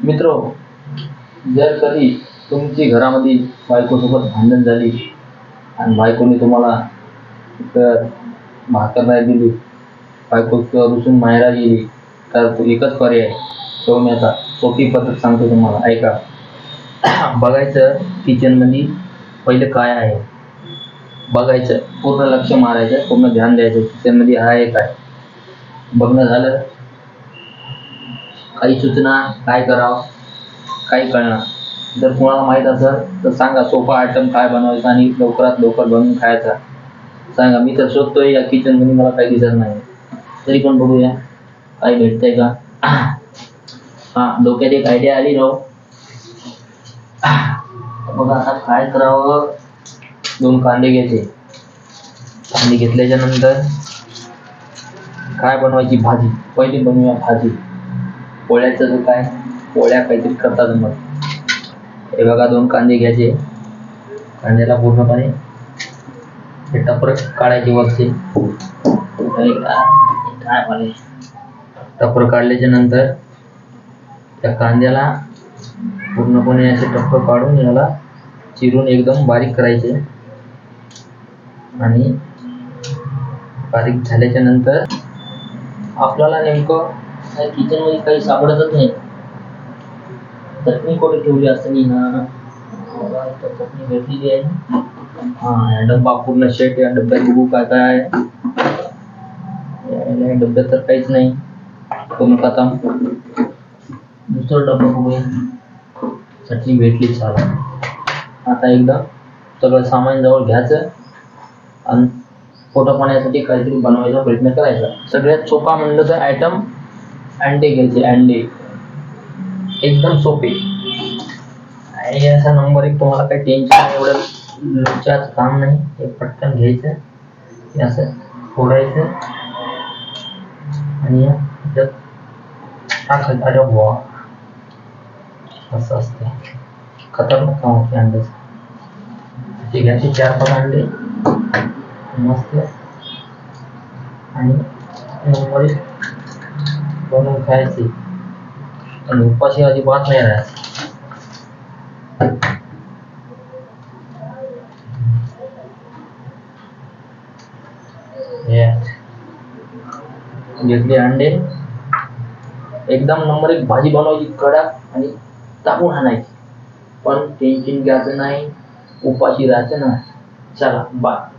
मित्र जर कधी तुमची घरामध्ये बायकोसोबत भांडण झाली आणि बायकोने तुम्हाला भाकर नाही दिली बायको रुसून माहेरा गेली तर तो एकच पर्याय ठेवण्याचा सोपी पद्धत सांगतो तुम्हाला. ऐका. बघायचं किचनमध्ये पहिले काय आहे. बघायचं पूर्ण लक्ष मारायचं पूर्ण ध्यान द्यायचं. किचनमध्ये आहे. काय बघणं झालं काही सूचना काय करावं काही कळणार. जर कोणाला माहीत असेल तर सांगा सोपा आयटम काय बनवायचा आणि लवकरात लवकर बनवून खायचा. सांगा मी तर शोधतोय या किचनमध्ये मला काही दिसत नाही. तरी पण बघूया. काही भेटतंय का? हा डोक्यात एक आयडिया आली राव. बघा आता काय करावं? दोन कांदे घ्यायचे कांदे घेतल्याच्या नंतर काय बनवायची भाजी? पहिली बनवूया भाजी. पोळ्याचं जो काय पोळ्या काहीतरी करतात मग. हे बघा दोन कांदे घ्यायचे. कांद्याला पूर्णपणे हे टपरक काढायचे वरचे. काय टपर काढल्याच्या नंतर त्या कांद्याला पूर्णपणे असे टप्पर काढून याला चिरून एकदम बारीक करायचे. आणि बारीक झाल्याच्यानंतर आपल्याला नेमकं किचनमध्ये काही सापडतच नाही. चटणी कुठे ठेवली असते नाही ना? चटणी भेटलेली आहे हा या डब्बा पूर्ण शेट या डब्यात बघू काय काय आहे या- डब्यात तर काहीच नाही. कमी खाता दुसरं डब्बा बघूया. चटणी भेटली छान आता एकदा सगळं सामान जवळ घ्यायचं आणि पोटा पाण्यासाठी काहीतरी बनवायचा प्रयत्न करायचा. सगळ्यात सोपा म्हणलं तर आयटम अंडे घ्यायचे अंडे. एकदम सोपे. आणि असा नंबर एक तुम्हाला काही टेन्शन एवढं लोचाच काम नाही. हे पटकन घ्यायचं. असं फोडायचं. आणि टाकायचं. अरे वा. असं असते. खतरनाक काम होते अंड्याचं. ते घ्यायचे चार पाच अंडे. मस्त. आणि नंबर एक बनवून खायचे. आणि उपाशी अजिबात नाही राहायचं. हे. घेतले अंडे. एकदम नंबर एक भाजी बनवायची कडक आणि टाकून आणायची. पण टेन्शन घ्यायचं नाही. उपाशी राहायचं नाही. चला बाय